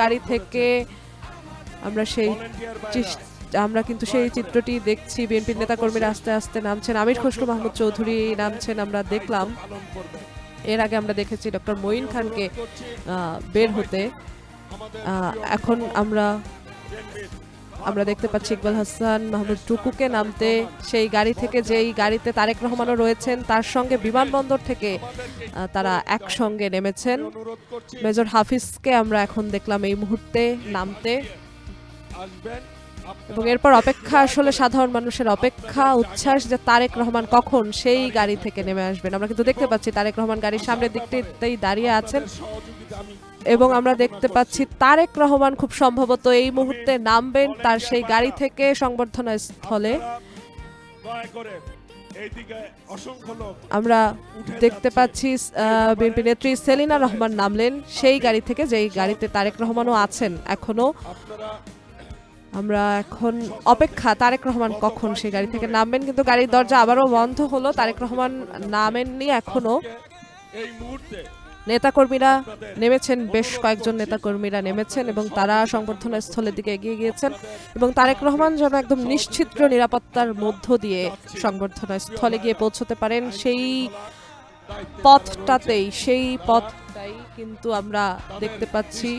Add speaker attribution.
Speaker 1: গাড়ি থেকে আমরা সেই আমরা কিন্তু সেই চিত্রটি দেখছি। বিএনপির নেতাকর্মীরা আস্তে আস্তে নামছেন। আমির খসরু মাহমুদ চৌধুরী নামছেন, আমরা দেখলাম। এর আগে আমরা দেখেছি ডক্টর মঈন খানকে বের হতে। এখন আমরা আমরা দেখতে পাচ্ছি ইকবাল হাসান, মাহমুদ টুকুকে নামতে, সেই গাড়ি থেকে যেই গাড়িতে তারেক রহমানও রয়েছেন, তার সঙ্গে বিমানবন্দর থেকে তারা একসঙ্গে নেমেছেন। মেজর হাফিজকে আমরা এখন দেখলাম এই মুহূর্তে নামতে। এবং এরপর অপেক্ষা আসলে সাধারণ মানুষের অপেক্ষা, উচ্ছ্বাস যে তারেক রহমান কখন সেই গাড়ি থেকে নেমে আসবেন। আমরা কিন্তু দেখতে পাচ্ছি তারেক রহমান গাড়ির সামনের দিকটিতেই দাঁড়িয়ে আছেন এবং আমরা দেখতে পাচ্ছি তারেক রহমান খুব সম্ভবত এই মুহূর্তে নামবেন তার সেই গাড়ি থেকে সংবর্ধনা স্থলে আমরা দেখতে পাচ্ছি বিএনপি নেত্রী সেলিনা রহমান নামলেন সেই গাড়ি থেকে, যেই গাড়িতে তারেক রহমানও আছেন
Speaker 2: এখনও।
Speaker 1: আমরা এখন অপেক্ষা তারেক রহমান কখন সেই গাড়ি থেকে নামবেন, কিন্তু গাড়ির দরজা আবারও বন্ধ হলো। তারেক রহমান নামেননি
Speaker 2: এখনও।
Speaker 1: নেতাকর্মীরা নেমেছেন, বেশ কয়েকজন নেতাকর্মীরা নেমেছেন এবং তারা সংবর্ধনা স্থলের দিকে এগিয়ে গিয়েছেন এবং তারেক রহমান যেন একদম নিশ্চিত্র নিরাপত্তার মধ্য দিয়ে সংবর্ধনা স্থলে গিয়ে পৌঁছতে পারেন। সেই পথটাতেই, সেই পথটাই কিন্তু আমরা দেখতে পাচ্ছি।